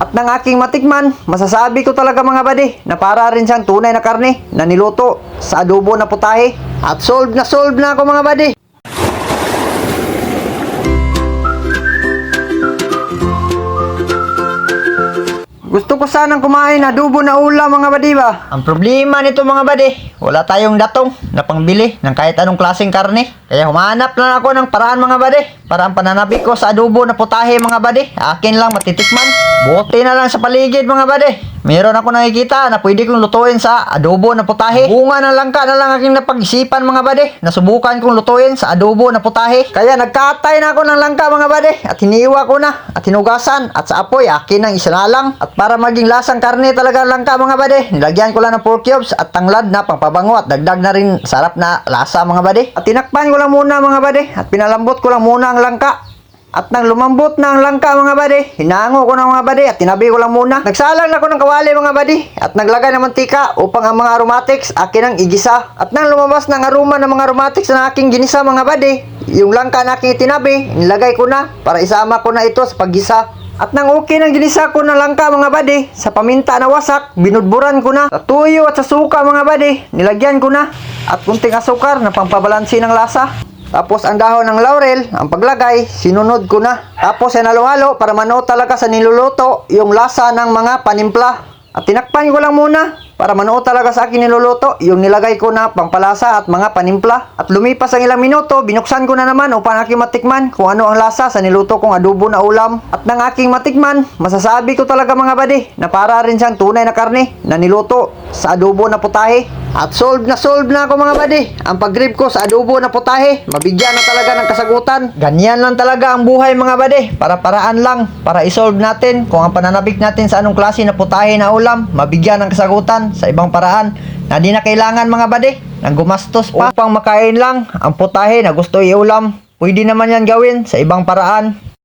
At ng aking matikman, masasabi ko talaga mga bade na para rin siyang tunay na karne na niluto sa adobo na putahe. At solve na solve na ako mga bade. Gusto ko sanang kumain adobo na ulam mga badi ba? Ang problema nito mga badi, wala tayong datong na pangbili ng kahit anong klaseng karne. Kaya humanap lang ako ng paraan mga badi para ang pananabi ko sa adobo na putahe mga badi. Akin lang matitikman. Buti na lang sa paligid mga badi. Meron ako nakikita na pwede kong lutuin sa adobo na putahe. Bunga ng langka na lang aking napag-isipan mga bade. Nasubukan kong lutuin sa adobo na putahe. Kaya nagkatay na ako ng langka mga bade. At hiniwa ko na. At hinugasan. At sa apoy akin ang isa na lang. At para maging lasang karne talaga ang langka mga bade. Nilagyan ko lang ng pork cubes at tanglad na pangpabango. At dagdag na rin sarap na lasa mga bade. At tinakpan ko lang muna mga bade. At pinalambot ko lang muna ang langka. At nang lumambot na ang langka mga bade, hinango ko ng mga bade at tinabi ko lang muna. Nagsalang na ako ng kawali mga bade at naglagay ng mantika upang ang mga aromatics akin ang igisa. At nang lumabas ng aroma ng mga aromatics na aking ginisa mga bade, yung langka na aking itinabi, nilagay ko na para isama ko na ito sa paggisa. At nang okay ng ginisa ko na langka mga bade, sa paminta na wasak, binudburan ko na. Sa tuyo at sa suka mga bade, nilagyan ko na. At kunting asukar na pampabalansi ng lasa. Tapos ang dahon ng laurel, ang paglagay, sinunod ko na. Tapos ay halo para mano talaga sa niluluto yung lasa ng mga panimpla. At tinakpan ko lang muna para mano talaga sa akin niluluto yung nilagay ko na pangpalasa at mga panimpla. At lumipas ang ilang minuto, binuksan ko na naman upang aking matikman kung ano ang lasa sa niluto kong adobo na ulam. At ng aking matikman, masasabi ko talaga mga bade na para rin siyang tunay na karne na niluto sa adobo na putahe. At solve na solve na ako mga bade. Ang pag-grip ko sa adobo na putahe, mabigyan na talaga ng kasagutan. Ganyan lang talaga ang buhay mga bade. Para-paraan lang para isolve natin kung ang pananabik natin sa anong klase na putahe na ulam, mabigyan ng kasagutan sa ibang paraan na di na kailangan mga bade ng gumastos pa upang makain lang ang putahe na gusto iulam. Pwede naman yan gawin sa ibang paraan